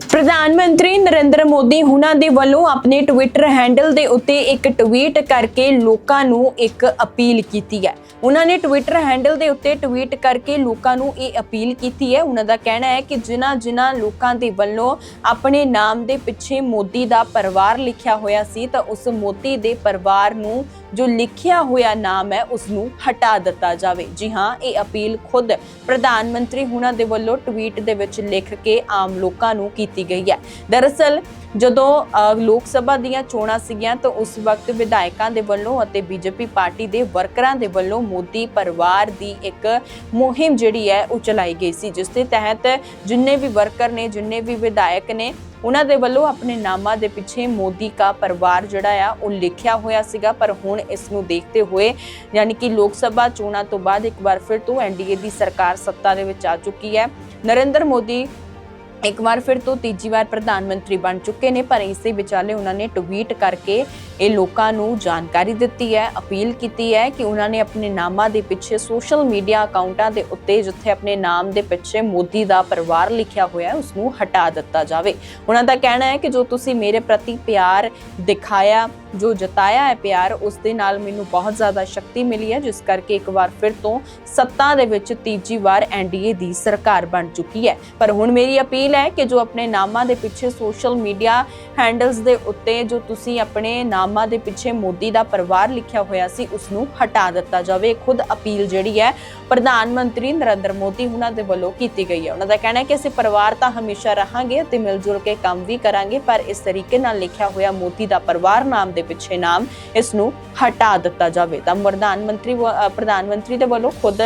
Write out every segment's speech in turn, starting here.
ਪ੍ਰਧਾਨ ਮੰਤਰੀ ਨਰਿੰਦਰ ਮੋਦੀ ਹੁਣਾਂ ਦੇ ਵੱਲੋਂ ਆਪਣੇ ਟਵਿੱਟਰ ਹੈਂਡਲ ਦੇ ਉੱਤੇ ਇੱਕ ਟਵੀਟ ਕਰਕੇ ਲੋਕਾਂ ਨੂੰ ਇੱਕ ਅਪੀਲ ਕੀਤੀ ਹੈ। ਉਹਨਾਂ ਨੇ ਟਵਿੱਟਰ ਹੈਂਡਲ ਦੇ ਉੱਤੇ ਟਵੀਟ ਕਰਕੇ ਲੋਕਾਂ ਨੂੰ ਇਹ ਅਪੀਲ ਕੀਤੀ ਹੈ। ਉਹਨਾਂ ਦਾ ਕਹਿਣਾ ਹੈ ਕਿ ਜਿਨ੍ਹਾਂ ਜਿਨ੍ਹਾਂ ਲੋਕਾਂ ਦੇ ਵੱਲੋਂ ਆਪਣੇ ਨਾਮ ਦੇ ਪਿੱਛੇ ਮੋਦੀ ਦਾ ਪਰਿਵਾਰ ਲਿਖਿਆ ਹੋਇਆ ਸੀ, ਤਾਂ ਉਸ ਮੋਦੀ ਦੇ ਪਰਿਵਾਰ ਨੂੰ ਜੋ ਲਿਖਿਆ ਹੋਇਆ ਨਾਮ ਹੈ ਉਸ ਨੂੰ ਹਟਾ ਦਿੱਤਾ ਜਾਵੇ। ਜੀ ਹਾਂ, ਇਹ ਅਪੀਲ ਖੁਦ ਪ੍ਰਧਾਨ ਮੰਤਰੀ ਹੁਣਾਂ ਦੇ ਵੱਲੋਂ ਟਵੀਟ ਦੇ ਵਿੱਚ ਲਿਖ ਕੇ ਆਮ ਲੋਕਾਂ ਨੂੰ ਕੀਤੀ ਗਈ ਹੈ। ਦਰਅਸਲ, ਜਦੋਂ ਲੋਕ ਸਭਾ ਦੀਆਂ ਚੋਣਾਂ ਸੀਗੀਆਂ, ਤਾਂ ਉਸ ਵਕਤ ਵਿਧਾਇਕਾਂ ਦੇ ਵੱਲੋਂ ਅਤੇ ਬੀਜੇਪੀ ਪਾਰਟੀ ਦੇ ਵਰਕਰਾਂ ਦੇ ਵੱਲੋਂ ਮੋਦੀ ਪਰਿਵਾਰ ਦੀ ਇੱਕ ਮੁਹਿੰਮ ਜਿਹੜੀ ਹੈ, ਉਹ ਚਲਾਈ ਗਈ ਸੀ। ਜਿਸ ਦੇ ਤਹਿਤ ਜਿੰਨੇ ਵੀ ਵਰਕਰ ਨੇ, ਜਿੰਨੇ ਵੀ ਵਿਧਾਇਕ ਨੇ, ਉਹਨਾਂ ਦੇ ਵੱਲੋਂ ਆਪਣੇ ਨਾਮਾਂ ਦੇ ਪਿੱਛੇ ਮੋਦੀ ਦਾ ਪਰਿਵਾਰ ਜਿਹੜਾ ਆ, ਉਹ ਲਿਖਿਆ ਹੋਇਆ ਸੀਗਾ। ਪਰ ਹੁਣ ਇਸ ਨੂੰ ਦੇਖਦੇ ਹੋਏ, ਯਾਨੀ ਕਿ ਲੋਕ ਸਭਾ ਚੋਣਾਂ ਤੋਂ ਬਾਅਦ ਇੱਕ ਵਾਰ ਫਿਰ ਤੋਂ ਐਨਡੀਏ ਦੀ ਸਰਕਾਰ ਸੱਤਾ ਦੇ ਵਿੱਚ ਆ ਚੁੱਕੀ ਹੈ। ਨਰਿੰਦਰ ਮੋਦੀ ਇੱਕ ਵਾਰ ਫਿਰ ਤੋਂ ਤੀਜੀ ਵਾਰ ਪ੍ਰਧਾਨ ਮੰਤਰੀ ਬਣ ਚੁੱਕੇ ਨੇ, ਪਰ ਇਸੇ ਵਿਚਾਲੇ ਉਹਨਾਂ ਨੇ ਟਵੀਟ ਕਰਕੇ ਇਹ ਲੋਕਾਂ ਨੂੰ ਜਾਣਕਾਰੀ ਦਿੱਤੀ ਹੈ, ਅਪੀਲ ਕੀਤੀ ਹੈ ਕਿ ਉਹਨਾਂ ਨੇ ਆਪਣੇ ਨਾਮਾਂ ਦੇ ਪਿੱਛੇ ਸੋਸ਼ਲ ਮੀਡੀਆ ਅਕਾਊਂਟਾਂ ਦੇ ਉੱਤੇ ਜਿੱਥੇ ਆਪਣੇ ਨਾਮ ਦੇ ਪਿੱਛੇ ਮੋਦੀ ਦਾ ਪਰਿਵਾਰ ਲਿਖਿਆ ਹੋਇਆ ਹੈ ਉਸ ਨੂੰ ਹਟਾ ਦਿੱਤਾ ਜਾਵੇ। ਉਹਨਾਂ ਦਾ ਕਹਿਣਾ ਹੈ ਕਿ ਜੋ ਤੁਸੀਂ ਮੇਰੇ ਪ੍ਰਤੀ ਪਿਆਰ ਦਿਖਾਇਆ, ਜੋ ਜਤਾਇਆ ਹੈ ਪਿਆਰ, ਉਸ ਦੇ ਨਾਲ ਮੈਨੂੰ ਬਹੁਤ ਜ਼ਿਆਦਾ ਸ਼ਕਤੀ ਮਿਲੀ ਹੈ, ਜਿਸ ਕਰਕੇ ਇੱਕ ਵਾਰ ਫਿਰ ਤੋਂ ਸੱਤਾ ਦੇ ਵਿੱਚ ਤੀਜੀ ਵਾਰ ਐਨਡੀਏ ਦੀ ਸਰਕਾਰ ਬਣ ਚੁੱਕੀ ਹੈ। ਪਰ ਹੁਣ ਮੇਰੀ ਅਪੀਲ ਹੈ ਕਿ ਜੋ ਆਪਣੇ ਨਾਮਾਂ ਦੇ ਪਿੱਛੇ ਸੋਸ਼ਲ ਮੀਡੀਆ ਹੈਂਡਲਸ ਦੇ ਉੱਤੇ ਜੋ ਤੁਸੀਂ ਆਪਣੇ ਨਾਮਾਂ ਦੇ ਪਿੱਛੇ ਮੋਦੀ ਦਾ ਪਰਿਵਾਰ ਲਿਖਿਆ ਹੋਇਆ ਸੀ ਉਸ ਨੂੰ ਹਟਾ ਦਿੱਤਾ ਜਾਵੇ। ਖੁਦ ਅਪੀਲ ਜਿਹੜੀ ਹੈ ਪ੍ਰਧਾਨ ਮੰਤਰੀ ਨਰਿੰਦਰ ਮੋਦੀ ਉਹਨਾਂ ਦੇ ਵੱਲੋਂ ਕੀਤੀ ਗਈ ਹੈ। ਉਹਨਾਂ ਦਾ ਕਹਿਣਾ ਹੈ ਕਿ ਅਸੀਂ ਪਰਿਵਾਰ ਤਾਂ ਹਮੇਸ਼ਾ ਰਹਾਂਗੇ ਅਤੇ ਮਿਲ ਜੁਲ ਕੇ ਕੰਮ ਵੀ ਕਰਾਂਗੇ, ਪਰ ਇਸ ਤਰੀਕੇ ਨਾਲ ਲਿਖਿਆ ਹੋਇਆ ਮੋਦੀ ਦਾ ਪਰਿਵਾਰ ਨਾਮ ਦੇ ਪਿੱਛੇ ਨਾਮ ਇਸ ਨੂੰ ਹਟਾ ਦਿੱਤਾ ਜਾਵੇ। ਤਾਂ ਪ੍ਰਧਾਨ ਮੰਤਰੀ ਵ- ਪ੍ਰਧਾਨ ਮੰਤਰੀ ਦੇ ਵੱਲੋਂ ਖੁਦ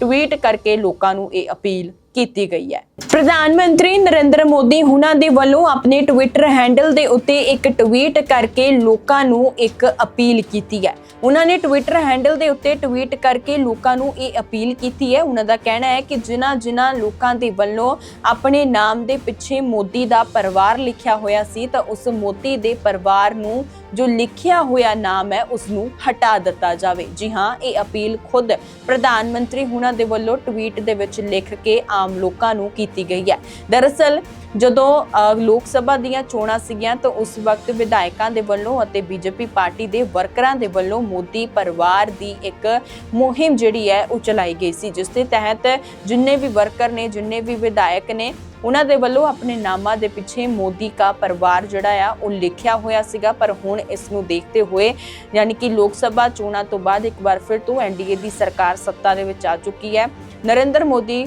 ਟਵੀਟ ਕਰਕੇ ਲੋਕਾਂ ਨੂੰ ਇਹ ਅਪੀਲ ਕੀਤੀ ਗਈ ਹੈ। ਪ੍ਰਧਾਨ ਮੰਤਰੀ ਨਰਿੰਦਰ ਮੋਦੀ ਹੁਣਾਂ ਦੇ ਵੱਲੋਂ ਆਪਣੇ ਟਵਿੱਟਰ ਹੈਂਡਲ ਦੇ ਉੱਤੇ ਇੱਕ ਟਵੀਟ ਕਰਕੇ ਲੋਕਾਂ ਨੂੰ ਇੱਕ ਅਪੀਲ ਕੀਤੀ ਹੈ। ਉਹਨਾਂ ਨੇ ਟਵਿੱਟਰ ਹੈਂਡਲ ਦੇ ਉੱਤੇ ਟਵੀਟ ਕਰਕੇ ਲੋਕਾਂ ਨੂੰ ਇਹ ਅਪੀਲ ਕੀਤੀ ਹੈ। ਉਹਨਾਂ ਦਾ ਕਹਿਣਾ ਹੈ ਕਿ ਜਿਨ੍ਹਾਂ ਜਿਨ੍ਹਾਂ ਲੋਕਾਂ ਦੇ ਵੱਲੋਂ ਆਪਣੇ ਨਾਮ ਦੇ ਪਿੱਛੇ ਮੋਦੀ ਦਾ ਪਰਿਵਾਰ ਲਿਖਿਆ ਹੋਇਆ ਸੀ, ਤਾਂ ਉਸ ਮੋਦੀ ਦੇ ਪਰਿਵਾਰ ਨੂੰ ਜੋ ਲਿਖਿਆ ਹੋਇਆ ਨਾਮ ਹੈ ਉਸ ਨੂੰ ਹਟਾ ਦਿੱਤਾ ਜਾਵੇ। ਜੀ ਹਾਂ, ਇਹ ਅਪੀਲ ਖੁਦ ਪ੍ਰਧਾਨ ਮੰਤਰੀ ਹੁਣਾਂ ਦੇ ਵੱਲੋਂ ਟਵੀਟ ਦੇ ਵਿੱਚ ਲਿਖ ਕੇ ਆਮ ਲੋਕਾਂ ਨੂੰ ਕੀਤੀ ਗਈ ਹੈ। ਦਰਅਸਲ, ਜਦੋਂ ਲੋਕ ਸਭਾ ਦੀਆਂ ਚੋਣਾਂ ਸੀਗੀਆਂ, ਤਾਂ ਉਸ ਵਕਤ ਵਿਧਾਇਕਾਂ ਦੇ ਵੱਲੋਂ ਅਤੇ ਬੀਜੇਪੀ ਪਾਰਟੀ ਦੇ ਵਰਕਰਾਂ ਦੇ ਵੱਲੋਂ ਮੋਦੀ ਪਰਿਵਾਰ ਦੀ ਇੱਕ ਮੁਹਿੰਮ ਜਿਹੜੀ ਹੈ, ਉਹ ਚਲਾਈ ਗਈ ਸੀ, ਜਿਸ ਦੇ ਤਹਿਤ ਜਿੰਨੇ ਵੀ ਵਰਕਰ ਨੇ, ਜਿੰਨੇ ਵੀ ਵਿਧਾਇਕ ਨੇ, ਉਹਨਾਂ ਦੇ ਵੱਲੋਂ ਆਪਣੇ ਨਾਮਾਂ ਦੇ ਪਿੱਛੇ ਮੋਦੀ ਦਾ ਪਰਿਵਾਰ ਜਿਹੜਾ ਆ, ਉਹ ਲਿਖਿਆ ਹੋਇਆ ਸੀਗਾ। ਪਰ ਹੁਣ ਇਸ ਨੂੰ ਦੇਖਦੇ ਹੋਏ, ਯਾਨੀ ਕਿ ਲੋਕ ਸਭਾ ਚੋਣਾਂ ਤੋਂ ਬਾਅਦ ਇੱਕ ਵਾਰ ਫਿਰ ਤੋਂ ਐਨਡੀਏ ਦੀ ਸਰਕਾਰ ਸੱਤਾ ਦੇ ਵਿੱਚ ਆ ਚੁੱਕੀ ਹੈ। ਨਰਿੰਦਰ ਮੋਦੀ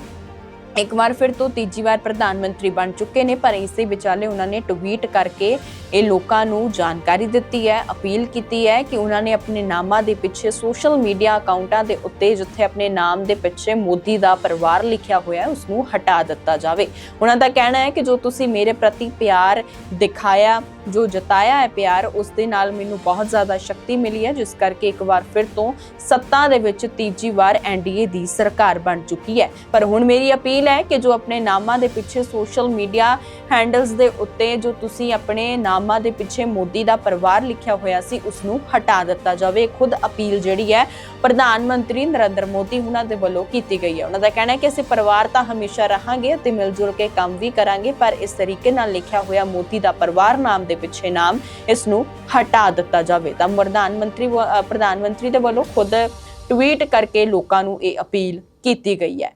ਇੱਕ ਵਾਰ ਫਿਰ ਤੋਂ ਤੀਜੀ ਵਾਰ ਪ੍ਰਧਾਨ ਮੰਤਰੀ ਬਣ ਚੁੱਕੇ ਨੇ, ਪਰ ਇਸੇ ਵਿਚਾਲੇ ਉਹਨਾਂ ਨੇ ਟਵੀਟ ਕਰਕੇ ਇਹ ਲੋਕਾਂ ਨੂੰ ਜਾਣਕਾਰੀ ਦਿੱਤੀ ਹੈ, ਅਪੀਲ ਕੀਤੀ ਹੈ ਕਿ ਉਹਨਾਂ ਨੇ ਆਪਣੇ ਨਾਮਾਂ ਦੇ ਪਿੱਛੇ ਸੋਸ਼ਲ ਮੀਡੀਆ ਅਕਾਊਂਟਾਂ ਦੇ ਉੱਤੇ ਜਿੱਥੇ ਆਪਣੇ ਨਾਮ ਦੇ ਪਿੱਛੇ ਮੋਦੀ ਦਾ ਪਰਿਵਾਰ ਲਿਖਿਆ ਹੋਇਆ ਹੈ ਉਸ ਨੂੰ ਹਟਾ ਦਿੱਤਾ ਜਾਵੇ। ਉਹਨਾਂ ਦਾ ਕਹਿਣਾ ਹੈ ਕਿ ਜੋ ਤੁਸੀਂ ਮੇਰੇ ਪ੍ਰਤੀ ਪਿਆਰ ਦਿਖਾਇਆ, ਜੋ ਜਤਾਇਆ ਹੈ ਪਿਆਰ, ਉਸ ਦੇ ਨਾਲ ਮੈਨੂੰ ਬਹੁਤ ਜ਼ਿਆਦਾ ਸ਼ਕਤੀ ਮਿਲੀ ਹੈ, ਜਿਸ ਕਰਕੇ ਇੱਕ ਵਾਰ ਫਿਰ ਤੋਂ ਸੱਤਾ ਦੇ ਵਿੱਚ ਤੀਜੀ ਵਾਰ ਐਨਡੀਏ ਦੀ ਸਰਕਾਰ ਬਣ ਚੁੱਕੀ ਹੈ। ਪਰ ਹੁਣ ਮੇਰੀ ਅਪੀਲ ਹੈ ਕਿ ਜੋ ਆਪਣੇ ਨਾਮਾਂ ਦੇ ਪਿੱਛੇ ਸੋਸ਼ਲ ਮੀਡੀਆ ਹੈਂਡਲਸ ਦੇ ਉੱਤੇ ਜੋ ਤੁਸੀਂ ਆਪਣੇ ਨਾਮਾਂ ਦੇ ਪਿੱਛੇ ਮੋਦੀ ਦਾ ਪਰਿਵਾਰ ਲਿਖਿਆ ਹੋਇਆ ਸੀ ਉਸ ਨੂੰ ਹਟਾ ਦਿੱਤਾ ਜਾਵੇ। ਖੁਦ ਅਪੀਲ ਜਿਹੜੀ ਹੈ ਪ੍ਰਧਾਨ ਮੰਤਰੀ ਨਰਿੰਦਰ ਮੋਦੀ ਉਹਨਾਂ ਦੇ ਵੱਲੋਂ ਕੀਤੀ ਗਈ ਹੈ। ਉਹਨਾਂ ਦਾ ਕਹਿਣਾ ਹੈ ਕਿ ਅਸੀਂ ਪਰਿਵਾਰ ਤਾਂ ਹਮੇਸ਼ਾ ਰਹਾਂਗੇ ਅਤੇ ਮਿਲ ਜੁਲ ਕੇ ਕੰਮ ਵੀ ਕਰਾਂਗੇ, ਪਰ ਇਸ ਤਰੀਕੇ ਨਾਲ ਲਿਖਿਆ ਹੋਇਆ ਮੋਦੀ ਦਾ ਪਰਿਵਾਰ ਨਾਮ ਦੇ ਪਿੱਛੇ ਨਾਮ ਇਸ ਨੂੰ ਹਟਾ ਦਿੱਤਾ ਜਾਵੇ। ਤਾਂ ਪ੍ਰਧਾਨ ਮੰਤਰੀ ਪ੍ਰਧਾਨ ਮੰਤਰੀ ਦੇ ਵੱਲੋਂ ਖੁਦ ਟਵੀਟ ਕਰਕੇ ਲੋਕਾਂ ਨੂੰ ਇਹ ਅਪੀਲ ਕੀਤੀ ਗਈ ਹੈ।